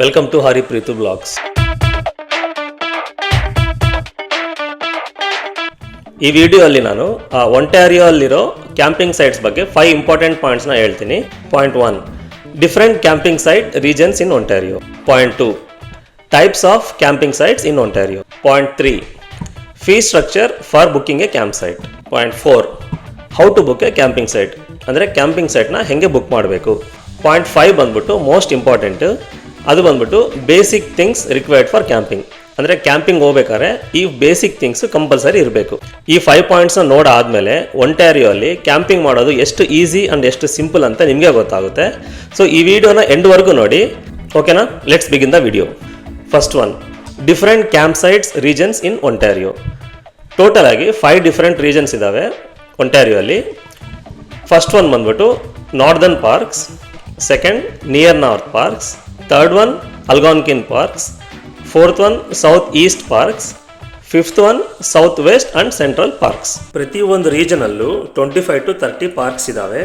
Welcome to Hari Preethu blogs ಈ video ಅಲ್ಲಿ ನಾನು ಒಂಟ್ಯಾರಿಯೋ ಅಲ್ಲಿರೋ ಕ್ಯಾಂಪಿಂಗ್ ಸೈಟ್ಸ್ ಬಗ್ಗೆ ಫೈವ್ ಇಂಪಾರ್ಟೆಂಟ್ ಪಾಯಿಂಟ್ಸ್ನ ಹೇಳ್ತೀನಿ. Point one different camping site regions in Ontario point two types of camping sites in Ontario point three fee structure for booking a camp site point four how to book a camping site ಅಂದರೆ camping ಸೈಟ್ನ ಹೆಂಗೆ book ಮಾಡಬೇಕು. Point five ಬಂದ್ಬಿಟ್ಟು most important ಅದು ಬಂದ್ಬಿಟ್ಟು basic things required for camping ಅಂದರೆ camping ಹೋಗ್ಬೇಕಾದ್ರೆ ಈ ಬೇಸಿಕ್ ಥಿಂಗ್ಸ್ ಕಂಪಲ್ಸರಿ ಇರಬೇಕು. ಈ ಫೈವ್ ಪಾಯಿಂಟ್ಸ್ನ ನೋಡಾದಮೇಲೆ ಅಲ್ಲಿ ಕ್ಯಾಂಪಿಂಗ್ ಮಾಡೋದು ಎಷ್ಟು ಈಸಿ ಆ್ಯಂಡ್ ಎಷ್ಟು ಸಿಂಪಲ್ ಅಂತ ನಿಮಗೆ ಗೊತ್ತಾಗುತ್ತೆ. ಸೊ ಈ ವಿಡಿಯೋನ ಎಂಡ್ವರೆಗೂ ನೋಡಿ. ಓಕೆನಾ let's begin the video first one different camp sites regions in Ontario total ಆಗಿ ಫೈವ್ ಡಿಫ್ರೆಂಟ್ ರೀಜನ್ಸ್ ಇದ್ದಾವೆ ಒಂಟ್ಯಾರಿಯೋ ಅಲ್ಲಿ. ಫಸ್ಟ್ ಒನ್ ಬಂದ್ಬಿಟ್ಟು northern parks second near north parks third one Algonquin parks fourth one south east parks fifth one south west and central parks ಪ್ರತಿ ಒಂದು ರೀಜನಲ್ಲೂ twenty five to thirty parks ಇದ್ದಾವೆ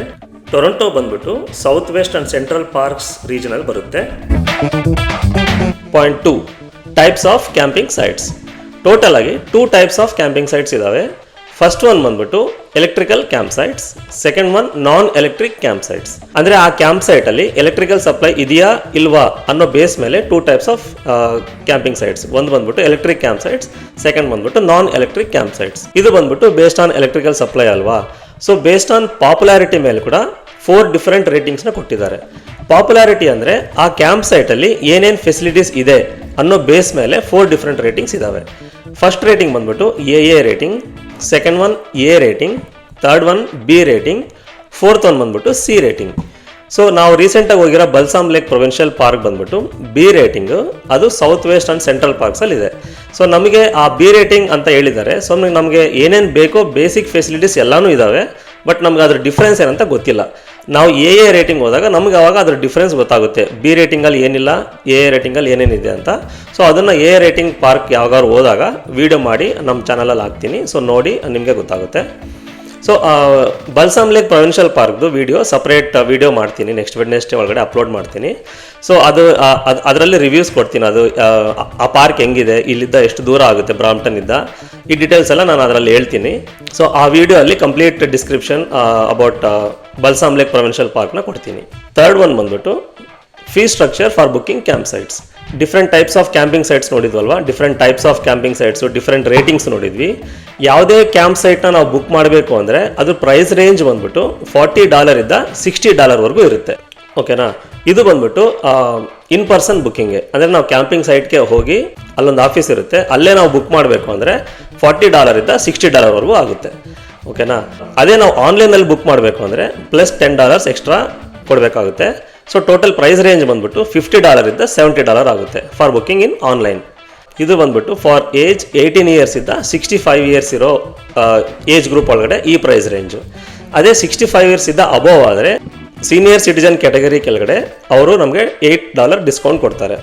Toronto ಬಂದ್ಬಿಟ್ಟು south west and central parks ರೀಜನಲ್ಲಿ ಬರುತ್ತೆ. Point two types of camping sites total ಆಗಿ two types of camping sites ಇದ್ದಾವೆ first one ಬಂದ್ಬಿಟ್ಟು electrical camp sites second one non electric camp sites ಅಂದ್ರೆ ಆ camp site ಅಲ್ಲಿ electrical supply ಇದೆಯಾ ಇಲ್ವಾ ಅನ್ನೋ ಬೇಸ್ ಮೇಲೆ two types of camping sites ಒಂದು ಬಂದ್ಬಿಟ್ಟು ಎಲೆಕ್ಟ್ರಿಕ್ ಕ್ಯಾಂಪ್ ಸೈಟ್ಸ್ ಸೆಕೆಂಡ್ ಬಂದ್ಬಿಟ್ಟು ನಾನ್ ಎಲೆಕ್ಟ್ರಿಕ್ ಕ್ಯಾಂಪ್ ಸೈಟ್ಸ್ ಇದು ಬಂದ್ಬಿಟ್ಟು ಬೇಸ್ಡ್ ಆನ್ ಎಲೆಕ್ಟ್ರಿಕಲ್ ಸಪ್ಲೈ ಅಲ್ವಾ? ಸೊ ಬೇಸ್ಡ್ ಆನ್ ಪಾಪ್ಯುಲಾರಿಟಿ ಮೇಲೆ ಕೂಡ ಫೋರ್ ಡಿಫರೆಂಟ್ ರೇಟಿಂಗ್ಸ್ನ ಕೊಟ್ಟಿದ್ದಾರೆ. ಪಾಪ್ಯುಲಾರಿಟಿ ಅಂದರೆ ಆ ಕ್ಯಾಂಪ್ ಸೈಟಲ್ಲಿ ಏನೇನು ಫೆಸಿಲಿಟೀಸ್ ಇದೆ ಅನ್ನೋ ಬೇಸ್ ಮೇಲೆ ಫೋರ್ ಡಿಫ್ರೆಂಟ್ ರೇಟಿಂಗ್ಸ್ ಇದ್ದಾವೆ ಫಸ್ಟ್ ರೇಟಿಂಗ್ ಬಂದ್ಬಿಟ್ಟು A A rating second one A rating third one B rating fourth one ಬಂದ್ಬಿಟ್ಟು ಸಿ ರೇಟಿಂಗ್ ಸೊ ನಾವು ರೀಸೆಂಟಾಗಿ ಹೋಗಿರೋ ಬಲ್ಸಾಮ್ ಲೇಕ್ ಪ್ರೊವಿನ್ಷಿಯಲ್ ಪಾರ್ಕ್ ಬಂದ್ಬಿಟ್ಟು ಬಿ ರೇಟಿಂಗು ಅದು ಸೌತ್ ವೆಸ್ಟ್ ಆ್ಯಂಡ್ ಸೆಂಟ್ರಲ್ ಪಾರ್ಕ್ಸಲ್ಲಿ ಇದೆ. ಸೊ ನಮಗೆ ಆ ಬಿ ರೇಟಿಂಗ್ ಅಂತ ಹೇಳಿದ್ದಾರೆ. ಸೊ ನಮಗೆ ಏನೇನು ಬೇಕೋ ಬೇಸಿಕ್ ಫೆಸಿಲಿಟೀಸ್ ಎಲ್ಲನೂ ಇದ್ದಾವೆ ಬಟ್ ನಮ್ಗೆ ಅದ್ರ ಡಿಫ್ರೆನ್ಸ್ ಏನಂತ ಗೊತ್ತಿಲ್ಲ. ನಾವು ಎ ಎ ರೇಟಿಂಗ್ ಹೋದಾಗ ನಮ್ಗೆ ಅವಾಗ ಅದ್ರ ಡಿಫ್ರೆನ್ಸ್ ಗೊತ್ತಾಗುತ್ತೆ. ಬಿ ರೇಟಿಂಗಲ್ಲಿ ಏನಿಲ್ಲ ಎ ಎ ರೇಟಿಂಗಲ್ಲಿ ಏನೇನಿದೆ ಅಂತ. ಸೊ ಅದನ್ನು ಎ ರೇಟಿಂಗ್ ಪಾರ್ಕ್ ಯಾವಾಗಾದ್ರು ಹೋದಾಗ ವೀಡಿಯೋ ಮಾಡಿ ನಮ್ಮ ಚಾನಲಲ್ಲಿ ಹಾಕ್ತೀನಿ. ಸೊ ನೋಡಿ ನಿಮಗೆ ಗೊತ್ತಾಗುತ್ತೆ. ಸೊ ಬಲ್ಸಾಮ್ ಲೇಕ್ ಪ್ರೊವಿನ್ಷಿಯಲ್ ಪಾರ್ಕ್ದು ವೀಡಿಯೋ ಸಪ್ರೇಟ್ ವೀಡಿಯೋ ಮಾಡ್ತೀನಿ. ನೆಕ್ಸ್ಟ್ ವೆಡ್ನೆಸ್ಡೇ ಒಳಗಡೆ ಅಪ್ಲೋಡ್ ಮಾಡ್ತೀನಿ. ಸೊ ಅದು ಅದರಲ್ಲಿ ರಿವ್ಯೂಸ್ ಕೊಡ್ತೀನಿ. ಅದು ಆ, ಪಾರ್ಕ್ ಹೆಂಗಿದೆ ಇಲ್ಲಿದ್ದ ಎಷ್ಟು ದೂರ ಆಗುತ್ತೆ ಬ್ರಾಮ್ಟನ್ ಇದ್ದ ಈ ಡೀಟೇಲ್ಸ್ ಎಲ್ಲ ನಾನು ಅದರಲ್ಲಿ ಹೇಳ್ತೀನಿ. ಸೊ ಆ ವಿಡಿಯೋ ಅಲ್ಲಿ complete description about Balsam Lake provincial ಪಾರ್ಕ್ನ ಕೊಡ್ತೀನಿ. ಥರ್ಡ್ ಒನ್ ಬಂದ್ಬಿಟ್ಟು fee structure for booking camp sites different types of camping sites ನೋಡಿದ್ವಲ್ವಾ? Different types of camping sites different ratings ನೋಡಿದ್ವಿ. ಯಾವುದೇ ಕ್ಯಾಂಪ್ ಸೈಟ್ನ ನಾವು ಬುಕ್ ಮಾಡಬೇಕು ಅಂದರೆ ಅದು ಪ್ರೈಸ್ ರೇಂಜ್ ಬಂದ್ಬಿಟ್ಟು ಫಾರ್ಟಿ ಡಾಲರಿಂದ ಸಿಕ್ಸ್ಟಿ ಡಾಲರ್ವರೆಗೂ ಇರುತ್ತೆ. ಓಕೆನಾ ಇದು ಬಂದ್ಬಿಟ್ಟು ಇನ್ ಪರ್ಸನ್ ಬುಕ್ಕಿಂಗ್ಗೆ ಅಂದರೆ ನಾವು ಕ್ಯಾಂಪಿಂಗ್ ಸೈಟ್ಗೆ ಹೋಗಿ ಅಲ್ಲೊಂದು ಆಫೀಸ್ ಇರುತ್ತೆ. ಅಲ್ಲೇ ನಾವು ಬುಕ್ ಮಾಡಬೇಕು ಅಂದರೆ ಫಾರ್ಟಿ ಡಾಲರಿಂದ ಸಿಕ್ಸ್ಟಿ ಡಾಲರ್ವರೆಗೂ ಆಗುತ್ತೆ. ಓಕೆನಾ? ಅದೇ ನಾವು ಆನ್ಲೈನಲ್ಲಿ ಬುಕ್ ಮಾಡಬೇಕು ಅಂದರೆ ಪ್ಲಸ್ ಟೆನ್ ಡಾಲರ್ಸ್ ಎಕ್ಸ್ಟ್ರಾ ಕೊಡಬೇಕಾಗುತ್ತೆ. ಸೊ ಟೋಟಲ್ ಪ್ರೈಸ್ ರೇಂಜ್ ಬಂದುಬಿಟ್ಟು ಫಿಫ್ಟಿ ಇಂದ ಸೆವೆಂಟಿ ಡಾಲರ್ ಆಗುತ್ತೆ ಫಾರ್ ಬುಕ್ಕಿಂಗ್ ಇನ್ ಆನ್ಲೈನ್ ಇದು ಬಂದ್ಬಿಟ್ಟು ಫಾರ್ ಏಜ್ ಏಯ್ಟೀನ್ ಇಯರ್ಸ್ ಇದ್ದ ಸಿಕ್ಸ್ಟಿ ಫೈವ್ ಇಯರ್ಸ್ ಇರೋ ಏಜ್ ಗ್ರೂಪ್ ಒಳಗಡೆ ಈ ಪ್ರೈಸ್ ರೇಂಜು ಅದೇ ಸಿಕ್ಸ್ಟಿ ಫೈವ್ ಇಯರ್ಸ್ ಇದ್ದ ಅಬೋವ್ ಆದರೆ ಸೀನಿಯರ್ ಸಿಟಿಜನ್ ಕ್ಯಾಟಗರಿ ಕೆಳಗಡೆ ಅವರು ನಮಗೆ ಏಯ್ಟ್ ಡಾಲರ್ ಡಿಸ್ಕೌಂಟ್ ಕೊಡ್ತಾರೆ.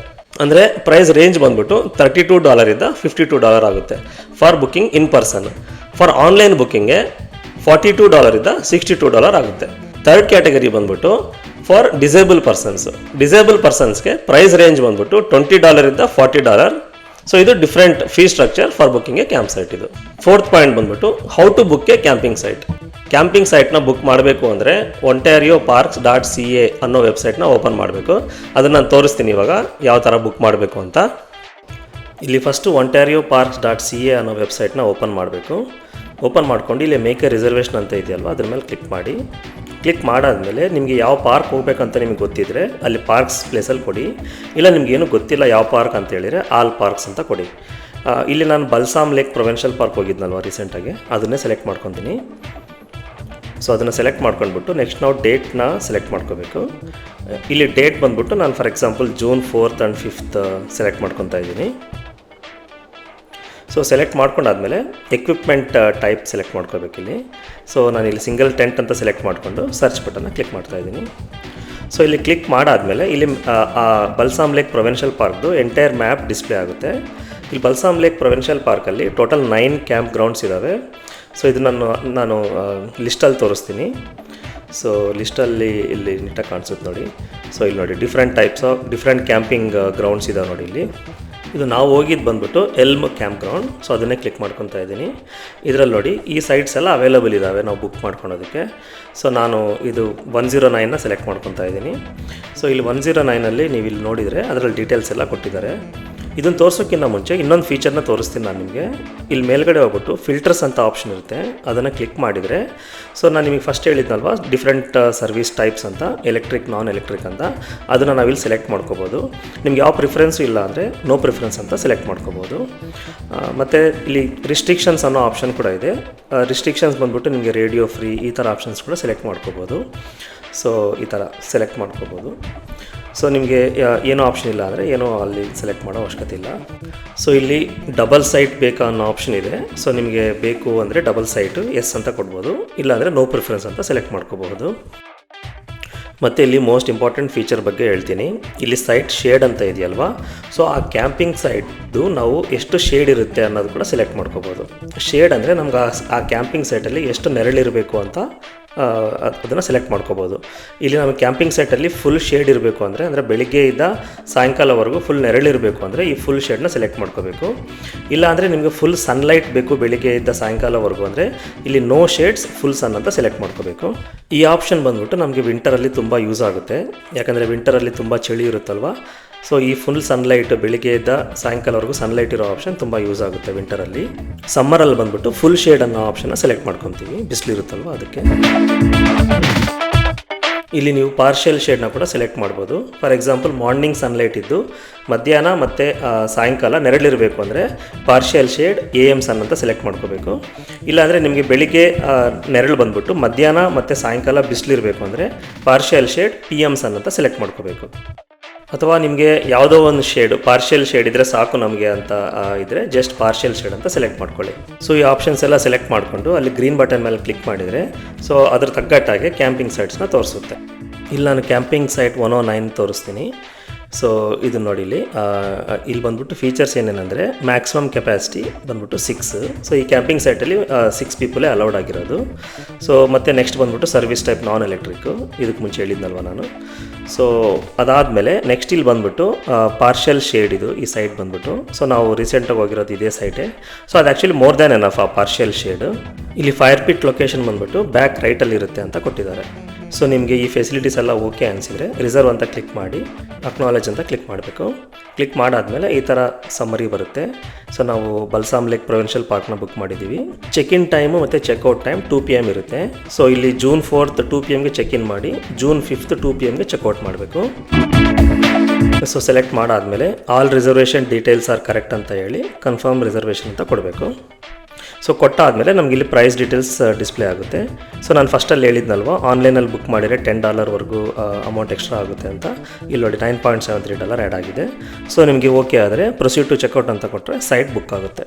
ಅಂದರೆ ಪ್ರೈಸ್ ರೇಂಜ್ ಬಂದ್ಬಿಟ್ಟು ತರ್ಟಿ ಟು ಡಾಲರಿಂದ ಫಿಫ್ಟಿ ಟೂ ಡಾಲರ್ ಆಗುತ್ತೆ for booking in person for online ಬುಕ್ಕಿಂಗ್ಗೆ forty two ಡಾಲರಿಂದ ಸಿಕ್ಸ್ಟಿ ಟೂ ಡಾಲರ್ ಆಗುತ್ತೆ. ಥರ್ಡ್ ಕ್ಯಾಟಗರಿ ಬಂದ್ಬಿಟ್ಟು ಫಾರ್ ಡಿಸೇಬಲ್ ಪರ್ಸನ್ಸ್ ಡಿಸೇಬಲ್ ಪರ್ಸನ್ಸ್ಗೆ ಪ್ರೈಸ್ ರೇಂಜ್ ಬಂದ್ಬಿಟ್ಟು ಟ್ವೆಂಟಿ ಡಾಲರಿಂದ ಫಾರ್ಟಿ ಡಾಲರ್ ಸೊ ಇದು different fee structure for booking camp site ಇದು. Fourth point ಬಂದ್ಬಿಟ್ಟು how to book a camping site camping ಸೈಟ್ನ book ಮಾಡಬೇಕು ಅಂದರೆ Ontario parks dot C A ಅನ್ನೋ ವೆಬ್ಸೈಟ್ನ ಓಪನ್ ಮಾಡಬೇಕು. ಅದನ್ನು ನಾನು ತೋರಿಸ್ತೀನಿ ಇವಾಗ ಯಾವ ಥರ ಬುಕ್ ಮಾಡಬೇಕು ಅಂತ. ಇಲ್ಲಿ first Ontario parks dot C A ಅನ್ನೋ ವೆಬ್ಸೈಟ್ನ ಓಪನ್ ಮಾಡಬೇಕು. ಓಪನ್ ಮಾಡ್ಕೊಂಡು ಇಲ್ಲಿ ಮೇಕ್ ಎ ರಿಸರ್ವೇಷನ್ ಅಂತ ಇದೆಯಲ್ವ? ಅದ್ರ ಮೇಲೆ ಕ್ಲಿಕ್ ಮಾಡಿ. ಕ್ಲಿಕ್ ಮಾಡಾದಮೇಲೆ ನಿಮಗೆ ಯಾವ ಪಾರ್ಕ್ ಹೋಗ್ಬೇಕಂತ ನಿಮಗೆ ಗೊತ್ತಿದ್ರೆ ಅಲ್ಲಿ ಪಾರ್ಕ್ಸ್ ಪ್ಲೇಸಲ್ಲಿ ಕೊಡಿ. ಇಲ್ಲ ನಿಮಗೇನು ಗೊತ್ತಿಲ್ಲ ಯಾವ ಪಾರ್ಕ್ ಅಂತ ಹೇಳಿದರೆ ಆಲ್ ಪಾರ್ಕ್ಸ್ ಅಂತ ಕೊಡಿ. ಇಲ್ಲಿ ನಾನು ಬಲ್ಸಾಮ್ ಲೇಕ್ ಪ್ರೊವೆನ್ಷಿಯಲ್ ಪಾರ್ಕ್ ಹೋಗಿದ್ನಲ್ವ ರೀಸೆಂಟಾಗಿ ಅದನ್ನೇ ಸೆಲೆಕ್ಟ್ ಮಾಡ್ಕೊತೀನಿ. ಸೊ ಅದನ್ನು ಸೆಲೆಕ್ಟ್ ಮಾಡ್ಕೊಂಡ್ಬಿಟ್ಟು ನೆಕ್ಸ್ಟ್ ನಾವು ಡೇಟ್ನ ಸೆಲೆಕ್ಟ್ ಮಾಡ್ಕೋಬೇಕು. ಇಲ್ಲಿ ಡೇಟ್ ಬಂದ್ಬಿಟ್ಟು ನಾನು for example June fourth and fifth select ಮಾಡ್ಕೊತಾ ಇದ್ದೀನಿ. ಸೊ ಸೆಲೆಕ್ಟ್ ಮಾಡ್ಕೊಂಡಾದಮೇಲೆ ಎಕ್ವಿಪ್ಮೆಂಟ್ ಟೈಪ್ ಸೆಲೆಕ್ಟ್ ಮಾಡ್ಕೋಬೇಕಿಲ್ಲಿ ಸೊ ನಾನು ಇಲ್ಲಿ ಸಿಂಗಲ್ ಟೆಂಟ್ ಅಂತ ಸೆಲೆಕ್ಟ್ ಮಾಡಿಕೊಂಡು ಸರ್ಚ್ ಬಟನ್ನ ಕ್ಲಿಕ್ ಮಾಡ್ತಾ ಇದ್ದೀನಿ. ಸೊ ಇಲ್ಲಿ ಕ್ಲಿಕ್ ಮಾಡಾದಮೇಲೆ ಇಲ್ಲಿ ಬಲ್ಸಾಮ್ ಲೇಕ್ ಪ್ರೊವೆನ್ಷಿಯಲ್ ಪಾರ್ಕ್ದು ಎಂಟೈರ್ ಮ್ಯಾಪ್ ಡಿಸ್ಪ್ಲೇ ಆಗುತ್ತೆ. ಇಲ್ಲಿ ಬಲ್ಸಾಮ್ ಲೇಕ್ ಪ್ರೊವೆನ್ಷಿಯಲ್ ಪಾರ್ಕಲ್ಲಿ ಟೋಟಲ್ ನೈನ್ ಕ್ಯಾಂಪ್ ಗ್ರೌಂಡ್ಸ್ ಇದ್ದಾವೆ ಸೊ ಇದು ನಾನು ನಾನು ಲಿಸ್ಟಲ್ಲಿ ತೋರಿಸ್ತೀನಿ. ಸೊ ಲಿಸ್ಟಲ್ಲಿ ಇಲ್ಲಿ ನೀಟಾಗಿ ಕಾಣಿಸುತ್ತೆ ನೋಡಿ. ಸೊ ಇಲ್ಲಿ ನೋಡಿ different types of different camping grounds ಇದಾವೆ ನೋಡಿ ಇಲ್ಲಿ. ಇದು ನಾವು ಹೋಗಿದ್ದು ಬಂದ್ಬಿಟ್ಟು ಎಲ್ಮ್ ಕ್ಯಾಂಪ್ ಗ್ರೌಂಡ್ ಸೊ ಅದನ್ನೇ ಕ್ಲಿಕ್ ಮಾಡ್ಕೊತಾ ಇದ್ದೀನಿ. ಇದರಲ್ಲಿ ನೋಡಿ, ಈ ಸೈಟ್ಸ್ ಎಲ್ಲ ಅವೈಲಬಲ್ ಇದ್ದಾವೆ ನಾವು ಬುಕ್ ಮಾಡ್ಕೊಳೋದಕ್ಕೆ. ಸೊ ನಾನು ಇದು ಒನ್ ಜೀರೋ ನೈನ್ನ ಸೆಲೆಕ್ಟ್ ಮಾಡ್ಕೊತಾ ಇದ್ದೀನಿ. ಸೊ ಇಲ್ಲಿ ಒನ್ ಜೀರೋ ನೈನಲ್ಲಿ ನೀವು ಇಲ್ಲಿ ನೋಡಿದರೆ ಅದರಲ್ಲಿ ಡೀಟೇಲ್ಸ್ ಎಲ್ಲ ಕೊಟ್ಟಿದ್ದಾರೆ. ಇದನ್ನು ತೋರಿಸೋಕ್ಕಿಂತ ಮುಂಚೆ ಇನ್ನೊಂದು ಫೀಚರ್ನ ತೋರಿಸ್ತೀನಿ ನಾನು ನಿಮಗೆ. ಇಲ್ಲಿ ಮೇಲ್ಗಡೆ ಹೋಗ್ಬಿಟ್ಟು ಫಿಲ್ಟರ್ಸ್ ಅಂತ ಆಪ್ಷನ್ ಇರುತ್ತೆ. ಅದನ್ನು ಕ್ಲಿಕ್ ಮಾಡಿದರೆ ಸೊ ನಾನು ನಿಮಗೆ ಫಸ್ಟ್ ಹೇಳಿದ್ನಲ್ವ ಡಿಫ್ರೆಂಟ್ ಸರ್ವಿಸ್ ಟೈಪ್ಸ್ ಅಂತ ಎಲೆಕ್ಟ್ರಿಕ್ ನಾನ್ ಎಲೆಕ್ಟ್ರಿಕ್ ಅಂತ. ಅದನ್ನು ನಾವಿಲ್ಲಿ ಸೆಲೆಕ್ಟ್ ಮಾಡ್ಕೋಬೋದು. ನಿಮ್ಗೆ ಯಾವ ಪ್ರಿಫರೆನ್ಸು ಇಲ್ಲ ಅಂದರೆ ನೋ ಪ್ರಿಫರೆನ್ಸ್ ಅಂತ ಸೆಲೆಕ್ಟ್ ಮಾಡ್ಕೋಬೋದು. ಮತ್ತು ಇಲ್ಲಿ ರಿಸ್ಟ್ರಿಕ್ಷನ್ಸ್ ಅನ್ನೋ ಆಪ್ಷನ್ ಕೂಡ ಇದೆ. ರಿಸ್ಟ್ರಿಕ್ಷನ್ಸ್ ಬಂದ್ಬಿಟ್ಟು ನಿಮಗೆ ರೇಡಿಯೋ ಫ್ರೀ ಈ ಥರ ಆಪ್ಷನ್ಸ್ ಕೂಡ ಸೆಲೆಕ್ಟ್ ಮಾಡ್ಕೋಬೋದು. ಸೊ ಈ ಥರ ಸೆಲೆಕ್ಟ್ ಮಾಡ್ಕೋಬೋದು. ಸೊ ನಿಮಗೆ ಏನೋ ಆಪ್ಷನ್ ಇಲ್ಲ ಅಂದರೆ ಏನೋ ಅಲ್ಲಿ ಸೆಲೆಕ್ಟ್ ಮಾಡೋ ಅವಶ್ಯಕತೆ ಇಲ್ಲ. ಸೊ ಇಲ್ಲಿ ಡಬಲ್ ಸೈಟ್ ಬೇಕಾ ಅನ್ನೋ ಆಪ್ಷನ್ ಇದೆ. ಸೊ ನಿಮಗೆ ಬೇಕು ಅಂದರೆ ಡಬಲ್ ಸೈಟು ಎಸ್ ಅಂತ ಕೊಡ್ಬೋದು. ಇಲ್ಲಾಂದರೆ ನೋ ಪ್ರಿಫರೆನ್ಸ್ ಅಂತ ಸೆಲೆಕ್ಟ್ ಮಾಡ್ಕೋಬಹುದು. ಮತ್ತು ಇಲ್ಲಿ ಮೋಸ್ಟ್ ಇಂಪಾರ್ಟೆಂಟ್ ಫೀಚರ್ ಬಗ್ಗೆ ಹೇಳ್ತೀನಿ. ಇಲ್ಲಿ ಸೈಟ್ ಶೇಡ್ ಅಂತ ಇದೆಯಲ್ವಾ? ಸೊ ಆ ಕ್ಯಾಂಪಿಂಗ್ ಸೈಟ್ದು ನಾವು ಎಷ್ಟು ಶೇಡ್ ಇರುತ್ತೆ ಅನ್ನೋದು ಕೂಡ ಸೆಲೆಕ್ಟ್ ಮಾಡ್ಕೋಬೋದು ಶೇಡ್ ಅಂದರೆ ನಮ್ಗೆ ಆ ಕ್ಯಾಂಪಿಂಗ್ ಸೈಟಲ್ಲಿ ಎಷ್ಟು ನೆರಳಿರಬೇಕು ಅಂತ ಅದನ್ನು ಸೆಲೆಕ್ಟ್ ಮಾಡ್ಕೋಬೋದು. ಇಲ್ಲಿ ನಮಗೆ ಕ್ಯಾಂಪಿಂಗ್ ಸೈಟಲ್ಲಿ ಫುಲ್ ಶೇಡ್ ಇರಬೇಕು ಅಂದರೆ ಅಂದರೆ ಬೆಳಿಗ್ಗೆಯಿಂದ ಸಾಯಂಕಾಲವರೆಗೂ ಫುಲ್ ನೆರಳಿರಬೇಕು ಅಂದರೆ ಈ ಫುಲ್ ಶೇಡ್ನ ಸೆಲೆಕ್ಟ್ ಮಾಡ್ಕೋಬೇಕು. ಇಲ್ಲ ಅಂದರೆ ನಿಮಗೆ ಫುಲ್ ಸನ್ಲೈಟ್ ಬೇಕು ಬೆಳಿಗ್ಗೆಯಿಂದ ಸಾಯಂಕಾಲವರೆಗೂ ಅಂದರೆ, ಇಲ್ಲಿ ನೋ ಶೇಡ್ಸ್ ಫುಲ್ ಸನ್ ಅಂತ ಸೆಲೆಕ್ಟ್ ಮಾಡ್ಕೋಬೇಕು. ಈ ಆಪ್ಷನ್ ಬಂದ್ಬಿಟ್ಟು ನಮಗೆ ವಿಂಟರಲ್ಲಿ ತುಂಬ ಯೂಸ್ ಆಗುತ್ತೆ. ಯಾಕಂದರೆ ವಿಂಟರಲ್ಲಿ ತುಂಬ ಚಳಿ ಇರುತ್ತಲ್ವ? ಸೊ ಈ ಫುಲ್ ಸನ್ಲೈಟ್ ಬೆಳಿಗ್ಗೆಯಿಂದ ಸಾಯಂಕಾಲವರೆಗೂ ಸನ್ಲೈಟ್ ಇರೋ ಆಪ್ಷನ್ ತುಂಬ ಯೂಸ್ ಆಗುತ್ತೆ ವಿಂಟರಲ್ಲಿ ಸಮ್ಮರಲ್ಲಿ ಬಂದ್ಬಿಟ್ಟು ಫುಲ್ ಶೇಡ್ ಅನ್ನೋ ಆಪ್ಷನ್ನ ಸೆಲೆಕ್ಟ್ ಮಾಡ್ಕೊತೀವಿ. ಬಿಸಿಲಿರುತ್ತಲ್ವ ಅದಕ್ಕೆ? ಇಲ್ಲಿ ನೀವು ಪಾರ್ಷಿಯಲ್ ಶೇಡ್ನ ಕೂಡ ಸೆಲೆಕ್ಟ್ ಮಾಡ್ಬೋದು. ಫಾರ್ ಎಕ್ಸಾಂಪಲ್ ಮಾರ್ನಿಂಗ್ ಸನ್ಲೈಟ್ ಇದ್ದು, ಮಧ್ಯಾಹ್ನ ಮತ್ತು ಸಾಯಂಕಾಲ ನೆರಳಿರಬೇಕು ಅಂದರೆ partial shade A M sun ಅಂತ ಸೆಲೆಕ್ಟ್ ಮಾಡ್ಕೋಬೇಕು. ಇಲ್ಲಾಂದರೆ ನಿಮಗೆ ಬೆಳಿಗ್ಗೆ ನೆರಳು ಬಂದುಬಿಟ್ಟು ಮಧ್ಯಾಹ್ನ ಮತ್ತು ಸಾಯಂಕಾಲ ಬಿಸಿಲಿರಬೇಕು ಅಂದರೆ partial shade P M sun ಅಂತ ಸೆಲೆಕ್ಟ್ ಮಾಡ್ಕೋಬೇಕು. ಅಥವಾ ನಿಮಗೆ ಯಾವುದೋ ಒಂದು ಶೇಡ್ ಪಾರ್ಷಿಯಲ್ ಶೇಡ್ ಇದ್ದರೆ ಸಾಕು ನಮಗೆ ಅಂತ ಇದ್ದರೆ ಜಸ್ಟ್ ಪಾರ್ಷಿಯಲ್ ಶೇಡ್ ಅಂತ ಸೆಲೆಕ್ಟ್ ಮಾಡ್ಕೊಳ್ಳಿ. ಸೊ ಈ ಆಪ್ಷನ್ಸ್ ಎಲ್ಲ ಸೆಲೆಕ್ಟ್ ಮಾಡಿಕೊಂಡು ಅಲ್ಲಿ ಗ್ರೀನ್ ಬಟನ್ ಮೇಲೆ ಕ್ಲಿಕ್ ಮಾಡಿದರೆ ಸೊ ಅದ್ರ ತಗ್ಗಟ್ಟಾಗೆ ಕ್ಯಾಂಪಿಂಗ್ ಸೈಟ್ಸ್ನ ತೋರಿಸುತ್ತೆ. ಇಲ್ಲಿ ನಾನು camping site one O nine ತೋರಿಸ್ತೀನಿ. ಸೊ ಇದು ನೋಡಿ ಇಲ್ಲಿ ಇಲ್ಲಿ ಬಂದ್ಬಿಟ್ಟು ಫೀಚರ್ಸ್ ಏನೇನೆಂದರೆ ಮ್ಯಾಕ್ಸಿಮಮ್ ಕೆಪಾಸಿಟಿ ಬಂದ್ಬಿಟ್ಟು ಸಿಕ್ಸ್ ಸೊ ಈ ಕ್ಯಾಂಪಿಂಗ್ ಸೈಟಲ್ಲಿ ಸಿಕ್ಸ್ ಪೀಪಲೇ ಅಲೌಡ್ ಆಗಿರೋದು. ಸೊ ಮತ್ತು ನೆಕ್ಸ್ಟ್ ಬಂದ್ಬಿಟ್ಟು ಸರ್ವಿಸ್ ಟೈಪ್ ನಾನ್ ಎಲೆಕ್ಟ್ರಿಕ್ ಇದಕ್ಕೆ ಮುಂಚೆ ಹೇಳಿದ್ನಲ್ವ ನಾನು. ಸೊ ಅದಾದಮೇಲೆ ನೆಕ್ಸ್ಟ್ ಇಲ್ಲಿ ಬಂದ್ಬಿಟ್ಟು ಪಾರ್ಷಲ್ ಶೇಡ್ ಇದು ಈ ಸೈಟ್ ಬಂದ್ಬಿಟ್ಟು. ಸೊ ನಾವು ರೀಸೆಂಟಾಗಿ ಹೋಗಿರೋದು ಇದೇ ಸೈಟೇ ಸೊ ಅದು ಆ್ಯಕ್ಚುಲಿ ಮೋರ್ ದ್ಯಾನ್ ಎನಫ್ ಆ ಪಾರ್ಷಿಯಲ್ ಶೇಡ್ ಇಲ್ಲಿ ಫೈರ್ ಪಿಟ್ ಲೊಕೇಶನ್ ಬಂದ್ಬಿಟ್ಟು ಬ್ಯಾಕ್ ರೈಟಲ್ಲಿ ಇರುತ್ತೆ ಅಂತ ಕೊಟ್ಟಿದ್ದಾರೆ. ಸೊ ನಿಮಗೆ ಈ ಫೆಸಿಲಿಟೀಸ್ ಎಲ್ಲ ಓಕೆ ಅನಿಸಿದರೆ ರಿಸರ್ವ್ ಅಂತ ಕ್ಲಿಕ್ ಮಾಡಿ ಅಕ್ನಾಲೇಜ್ ಅಂತ ಕ್ಲಿಕ್ ಮಾಡಬೇಕು. ಕ್ಲಿಕ್ ಮಾಡಾದಮೇಲೆ ಈ ಥರ ಸಮ್ಮರಿ ಬರುತ್ತೆ. ಸೊ ನಾವು ಬಲ್ಸಾಮ್ ಲೇಕ್ ಪ್ರೊವಿನ್ಷಿಯಲ್ ಪಾರ್ಕ್ನ ಬುಕ್ ಮಾಡಿದ್ದೀವಿ ಚೆಕ್ ಇನ್ ಟೈಮು ಮತ್ತು checkout time two P M ಇರುತ್ತೆ. ಸೊ ಇಲ್ಲಿ ಜೂನ್ ಫೋರ್ತ್ ಟು ಪಿ ಎಮ್ಗೆ ಚೆಕ್ ಇನ್ ಮಾಡಿ ಜೂನ್ ಫಿಫ್ತ್ ಟು ಪಿ ಎಮ್ಗೆ ಚೆಕ್ಔಟ್ ಮಾಡಬೇಕು. ಸೊ ಸೆಲೆಕ್ಟ್ ಮಾಡಾದಮೇಲೆ all reservation details are correct ಅಂತ ಹೇಳಿ ಕನ್ಫರ್ಮ್ ರಿಸರ್ವೇಷನ್ ಅಂತ ಕೊಡಬೇಕು. ಸೊ ಕೊಟ್ಟಾದಮೇಲೆ ನಮಗೆ ಇಲ್ಲಿ ಪ್ರೈಸ್ ಡೀಟೇಲ್ಸ್ ಡಿಸ್ಪ್ಲೇ ಆಗುತ್ತೆ. ಸೊ ನಾನು ಫಸ್ಟಲ್ಲಿ ಹೇಳಿದ್ನಲ್ವ ಆನ್ಲೈನಲ್ಲಿ ಬುಕ್ ಮಾಡಿದರೆ ಟೆನ್ ಡಾಲರ್ವರೆಗೂ ಅಮೌಂಟ್ ಎಕ್ಸ್ಟ್ರಾ ಆಗುತ್ತೆ ಅಂತ. ಇಲ್ಲಿ ನೋಡಿ nine point seven three dollar add ಆಗಿದೆ. ಸೊ ನಿಮಗೆ ಓಕೆ ಆದರೆ ಪ್ರೊಸೀಡ್ ಟು ಚೆಕ್ಔಟ್ ಅಂತ ಕೊಟ್ಟರೆ ಸೈಟ್ ಬುಕ್ ಆಗುತ್ತೆ.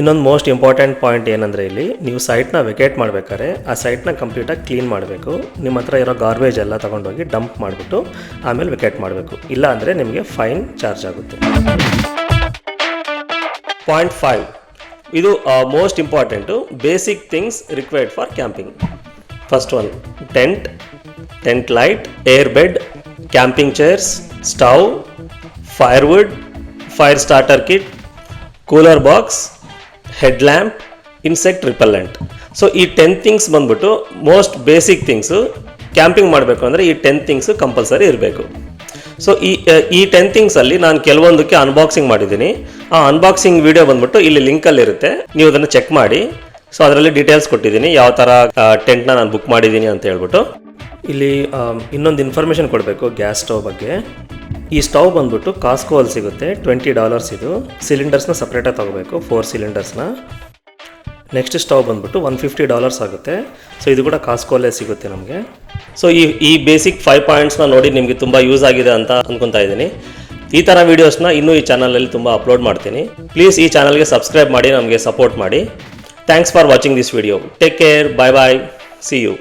ಇನ್ನೊಂದು ಮೋಸ್ಟ್ ಇಂಪಾರ್ಟೆಂಟ್ ಪಾಯಿಂಟ್ ಏನಂದರೆ ಇಲ್ಲಿ, ನೀವು ಸೈಟ್ನ ವೆಕೇಟ್ ಮಾಡಬೇಕಾದ್ರೆ ಆ ಸೈಟ್ನ ಕಂಪ್ಲೀಟಾಗಿ ಕ್ಲೀನ್ ಮಾಡಬೇಕು. ನಿಮ್ಮ ಹತ್ರ ಇರೋ ಗಾರ್ಬೇಜ್ ಎಲ್ಲ ತೊಗೊಂಡೋಗಿ ಡಂಪ್ ಮಾಡಿಬಿಟ್ಟು ಆಮೇಲೆ ವೆಕೇಟ್ ಮಾಡಬೇಕು. ಇಲ್ಲ ಅಂದರೆ ನಿಮಗೆ ಫೈನ್ ಚಾರ್ಜ್ ಆಗುತ್ತೆ. ಪಾಯಿಂಟ್ ಫೈವ್ ಇದು most important basic things required for camping first one tent tent light air bed camping chairs stove firewood fire starter kit cooler box head lamp insect repellent so ಈ ten things ಬಂದ್ಬಿಟ್ಟು most basic things camping ಮಾಡಬೇಕು ಅಂದರೆ ಈ ten things compulsory ಇರಬೇಕು. So ಈ ಈ ten ಥಿಂಗ್ಸಲ್ಲಿ ನಾನು ಕೆಲವೊಂದಕ್ಕೆ unboxing ಮಾಡಿದ್ದೀನಿ. ಆ ಅನ್ಬಾಕ್ಸಿಂಗ್ ವಿಡಿಯೋ ಬಂದ್ಬಿಟ್ಟು ಇಲ್ಲಿ ಲಿಂಕಲ್ಲಿ ಇರುತ್ತೆ. ನೀವು ಅದನ್ನು ಚೆಕ್ ಮಾಡಿ. ಸೊ ಅದರಲ್ಲಿ ಡೀಟೇಲ್ಸ್ ಕೊಟ್ಟಿದ್ದೀನಿ. ಯಾವ ಥರ ಟೆಂಟ್ನ ನಾನು ಬುಕ್ ಮಾಡಿದ್ದೀನಿ ಅಂತ ಹೇಳ್ಬಿಟ್ಟು. ಇಲ್ಲಿ ಇನ್ನೊಂದು ಇನ್ಫಾರ್ಮೇಷನ್ ಕೊಡಬೇಕು ಗ್ಯಾಸ್ ಸ್ಟವ್ ಬಗ್ಗೆ. ಈ ಸ್ಟವ್ ಬಂದ್ಬಿಟ್ಟು ಕಾಸ್ಕೋ ಅಲ್ಲಿ ಸಿಗುತ್ತೆ. ಟ್ವೆಂಟಿ ಡಾಲರ್ಸ್ ಇದು. ಸಿಲಿಂಡರ್ಸ್ನ ಸಪ್ರೇಟಾಗಿ ತಗೋಬೇಕು. ಫೋರ್ ಸಿಲಿಂಡರ್ಸ್ನ ನೆಕ್ಸ್ಟ್ ಸ್ಟವ್ ಬಂದ್ಬಿಟ್ಟು ಒನ್ ಫಿಫ್ಟಿ ಡಾಲರ್ಸ್ ಆಗುತ್ತೆ. ಸೊ ಇದು ಕೂಡ ಕಾಸ್ಕೋಲೇ ಸಿಗುತ್ತೆ ನಮಗೆ. ಸೊ ಈ ಈ ಬೇಸಿಕ್ ಫೈವ್ ಪಾಯಿಂಟ್ಸ್ನ ನೋಡಿ ನಿಮಗೆ ತುಂಬ ಯೂಸ್ ಆಗಿದೆ ಅಂತ ಅಂದ್ಕೊತಾ ಇದ್ದೀನಿ. ಈ ಥರ ವೀಡಿಯೋಸ್ನ ಇನ್ನೂ ಈ ಚಾನಲಲ್ಲಿ ತುಂಬ ಅಪ್ಲೋಡ್ ಮಾಡ್ತೀನಿ. ಪ್ಲೀಸ್ ಈ ಚಾನಲ್ಗೆ ಸಬ್ಸ್ಕ್ರೈಬ್ ಮಾಡಿ, ನಮಗೆ ಸಪೋರ್ಟ್ ಮಾಡಿ. Thanks for watching this video take care bye bye see you